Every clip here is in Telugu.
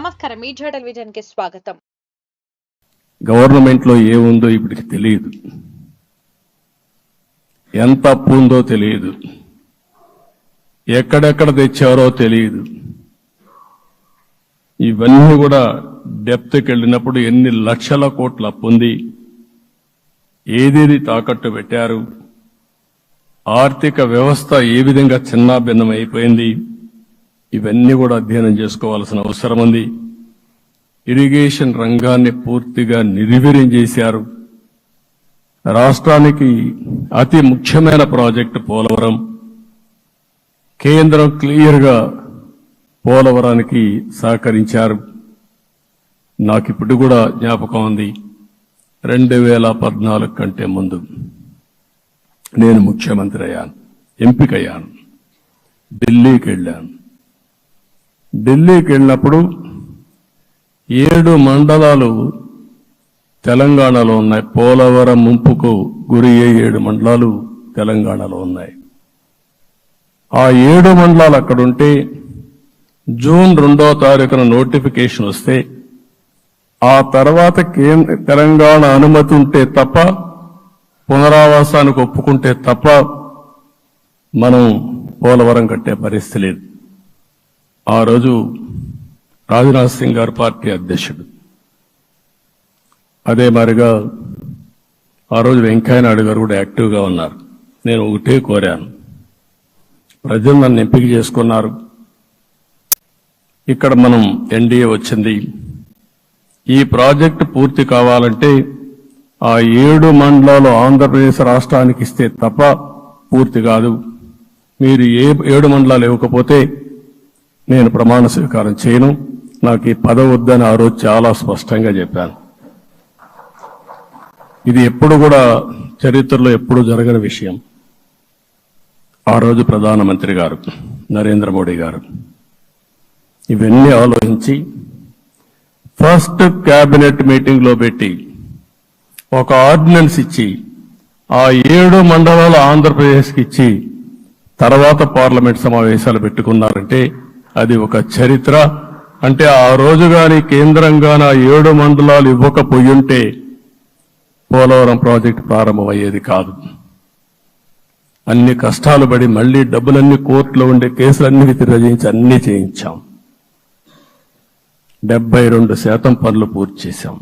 నమస్కారం. మీడియా టెలివిజన్కి స్వాగతం. గవర్నమెంట్లో ఏముందో ఇప్పటికి తెలియదు. ఎంత అప్పు ఉందో తెలియదు. ఎక్కడెక్కడ తెచ్చారో తెలియదు. ఇవన్నీ కూడా డెప్త్కి వెళ్ళినప్పుడు ఎన్ని లక్షల కోట్ల అప్పు ఉంది ఏదేది తాకట్టు పెట్టారు ఆర్థిక వ్యవస్థ ఏ విధంగా చిన్నాభిన్నం అయిపోయింది ఇవన్నీ కూడా అధ్యయనం చేసుకోవాల్సిన అవసరం ఉంది. ఇరిగేషన్ రంగాన్ని పూర్తిగా నిర్వీర్యం చేశారు. రాష్ట్రానికి అతి ముఖ్యమైన ప్రాజెక్టు పోలవరం. కేంద్రం క్లియర్గా పోలవరానికి సహకరించారు. నాకు ఇప్పుడు కూడా జ్ఞాపకం ఉంది. రెండు వేల పద్నాలుగు కంటే ముందు నేను ముఖ్యమంత్రి అయ్యాను ఎంపికయ్యాను ఢిల్లీకి వెళ్ళాను. ఢిల్లీకి వెళ్ళినప్పుడు ఏడు మండలాలు తెలంగాణలో ఉన్నాయి. పోలవరం ముంపుకు గురి ఏడు మండలాలు తెలంగాణలో ఉన్నాయి. ఆ ఏడు మండలాలు అక్కడుంటే జూన్ రెండో తారీఖున నోటిఫికేషన్ వస్తే ఆ తర్వాత కేంద్ర తెలంగాణ అనుమతి ఉంటే తప్ప పునరావాసానికి ఒప్పుకుంటే తప్ప మనం పోలవరం కట్టే పరిస్థితి లేదు. ఆ రోజు రాజనాథ్ సింగ్ గారు పార్టీ అధ్యక్షుడు. అదే మాదిరిగా ఆ రోజు వెంకయ్యనాయుడు గారు కూడా యాక్టివ్గా ఉన్నారు. నేను ఒకటే కోరాను. ప్రజలు నన్ను ఎంపిక చేసుకున్నారు. ఇక్కడ మనం ఎన్డీఏ వచ్చింది. ఈ ప్రాజెక్టు పూర్తి కావాలంటే ఆ ఏడు మండలాలు ఆంధ్రప్రదేశ్ రాష్ట్రానికి ఇస్తే తప్ప పూర్తి కాదు. మీరు ఏ ఏడు మండలాలు ఇవ్వకపోతే నేను ప్రమాణ స్వీకారం చేయను. నాకు ఈ పదవి వద్దని ఆ రోజు చాలా స్పష్టంగా చెప్పాను ఇది ఎప్పుడు కూడా చరిత్రలో ఎప్పుడు జరగని విషయం. ఆ రోజు ప్రధానమంత్రి గారు నరేంద్ర మోడీ గారు ఇవన్నీ ఆలోచించి ఫస్ట్ క్యాబినెట్ మీటింగ్లో పెట్టి ఒక ఆర్డినెన్స్ ఇచ్చి ఆ ఏడు మండలాలు ఆంధ్రప్రదేశ్కి ఇచ్చి తర్వాత పార్లమెంట్ సమావేశాలు పెట్టుకున్నారంటే అది ఒక చరిత్ర. అంటే ఆ రోజు గాని కేంద్రంగా ఏడు మండలాలు ఇవ్వకపోయుంటే పోలవరం ప్రాజెక్టు ప్రారంభమయ్యేది కాదు. అన్ని కష్టాలు పడి మళ్ళీ డబ్బులన్నీ కోర్టులో ఉండే కేసులన్నీ విత్డ్రా అన్ని చేయించాం. డెబ్బై రెండు శాతం పనులు పూర్తి చేశాం.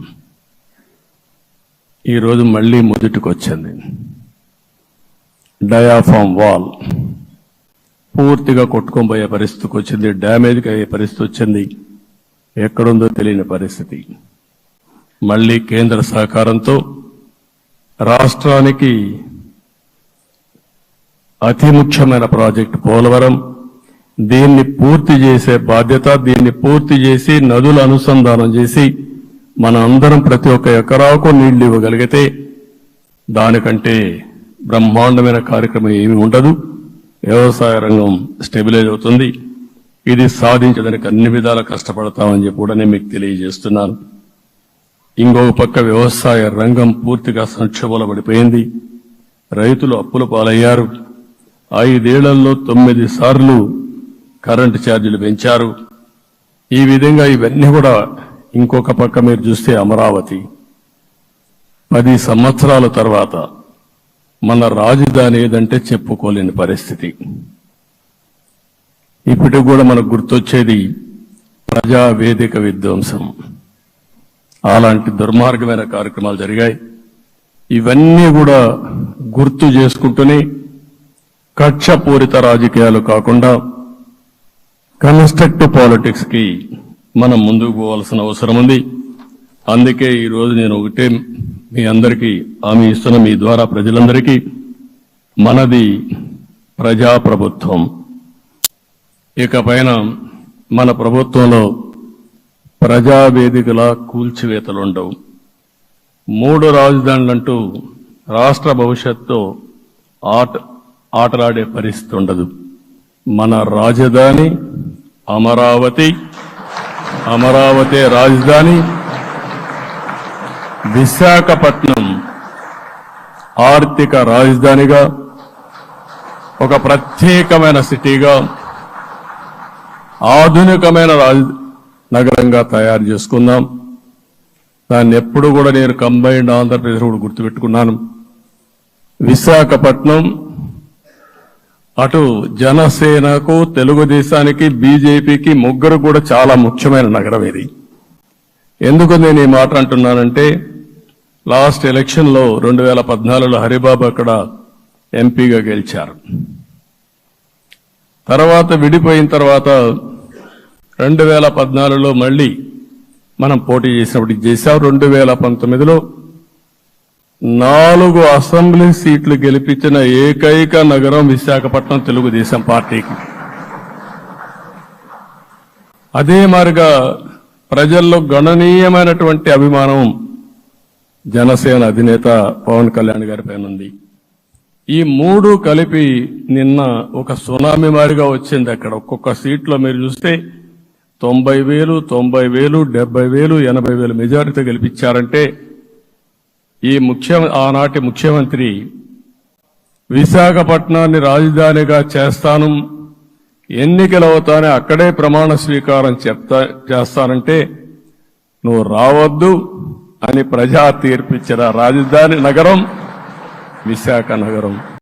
ఈరోజు మళ్ళీ మొదటికి వచ్చింది డయాఫామ్ వాల్. పూర్తిగా కొట్టుకొని పోయే పరిస్థితికి వచ్చింది డ్యామేజ్కి అయ్యే పరిస్థితి వచ్చింది. ఎక్కడుందో తెలియని పరిస్థితి. మళ్ళీ కేంద్ర సహకారంతో రాష్ట్రానికి అతి ముఖ్యమైన ప్రాజెక్టు పోలవరం. దీన్ని పూర్తి చేసే బాధ్యత దీన్ని పూర్తి చేసి నదుల అనుసంధానం చేసి మన అందరం ప్రతి ఒక్క ఎకరాకు నీళ్ళు ఇవ్వగలిగితే దానికంటే బ్రహ్మాండమైన కార్యక్రమం ఏమీ ఉండదు. వ్యవసాయ రంగం స్టెబిలైజ్ అవుతుంది. ఇది సాధించడానికి అన్ని విధాలా కష్టపడతామని చెప్పి కూడా నేను మీకు తెలియజేస్తున్నాను. ఇంకొక పక్క వ్యవసాయ రంగం పూర్తిగా సంక్షోభంలో పడిపోయింది రైతులు అప్పుల పాలయ్యారు. ఐదేళ్ళలో తొమ్మిది సార్లు కరెంటు ఛార్జీలు పెంచారు. ఈ విధంగా ఇవన్నీ కూడా ఇంకొక పక్క మీరు చూస్తే అమరావతి. పది సంవత్సరాల తర్వాత మన రాజధాని ఏదంటే చెప్పుకోలేని పరిస్థితి. ఇప్పటికి కూడా మనకు గుర్తొచ్చేది ప్రజా వేదిక విధ్వంసం. అలాంటి దుర్మార్గమైన కార్యక్రమాలు జరిగాయి. ఇవన్నీ కూడా గుర్తు చేసుకుంటూనే కక్షపూరిత రాజకీయాలు కాకుండా కన్స్ట్రక్టివ్ పాలిటిక్స్కి మనం ముందుకు పోవాల్సిన అవసరం ఉంది. అందుకే ఈరోజు నేను ఒకటే మీ అందరికీ హామీ ఇస్తున్న మీ ద్వారా ప్రజలందరికీ మనది ప్రజాప్రభుత్వం. ఇకపైన మన ప్రభుత్వంలో ప్రజావేదికల కూల్చివేతలు ఉండవు మూడు రాజధానులంటూ రాష్ట్ర భవిష్యత్తు ఆట ఆటలాడే పరిస్థితి ఉండదు. మన రాజధాని అమరావతి అమరావతి రాజధాని విశాఖపట్నం ఆర్థిక రాజధానిగా ఒక ప్రత్యేకమైన సిటీగా ఆధునికమైన రాజ నగరంగా తయారు చేసుకుందాం దాన్ని ఎప్పుడు కూడా నేను కంబైన్డ్ ఆంధ్రప్రదేశ్ కూడా గుర్తుపెట్టుకున్నాను. విశాఖపట్నం అటు జనసేనకు తెలుగుదేశానికి బీజేపీకి ముగ్గురు కూడా చాలా ముఖ్యమైన నగరం ఇది. ఎందుకు నేను ఈ మాట అంటున్నానంటే లాస్ట్ ఎలక్షన్లో రెండు వేల పద్నాలుగులో హరిబాబు అక్కడ ఎంపీగా గెలిచారు. తర్వాత విడిపోయిన తర్వాత రెండు వేల పద్నాలుగులో మళ్ళీ మనం పోటీ చేసినప్పుడు చేశాం. రెండు వేల పంతొమ్మిదిలో నాలుగు అసెంబ్లీ సీట్లు గెలిపించిన ఏకైక నగరం విశాఖపట్నం తెలుగుదేశం పార్టీకి. అదే మారిగా ప్రజల్లో గణనీయమైనటువంటి అభిమానం జనసేన అధినేత పవన్ కళ్యాణ్ గారి పైన ఉంది. ఈ మూడు కలిపి నిన్న ఒక సునామీ మారిగా వచ్చింది అక్కడ. ఒక్కొక్క సీట్లో మీరు చూస్తే తొంభై వేలు తొంభై వేలు డెబ్బై వేలు ఎనభై వేలు మెజారిటీ గెలిపించారంటే ఈ ముఖ్య ఆనాటి ముఖ్యమంత్రి విశాఖపట్నాన్ని రాజధానిగా చేస్తాను ఎన్నికలు అవుతానే అక్కడే ప్రమాణ స్వీకారం చెప్తా చేస్తానంటే నువ్వు రావద్దు అని ప్రజా తీర్పిచ్చిన రాజధాని నగరం విశాఖ నగరం.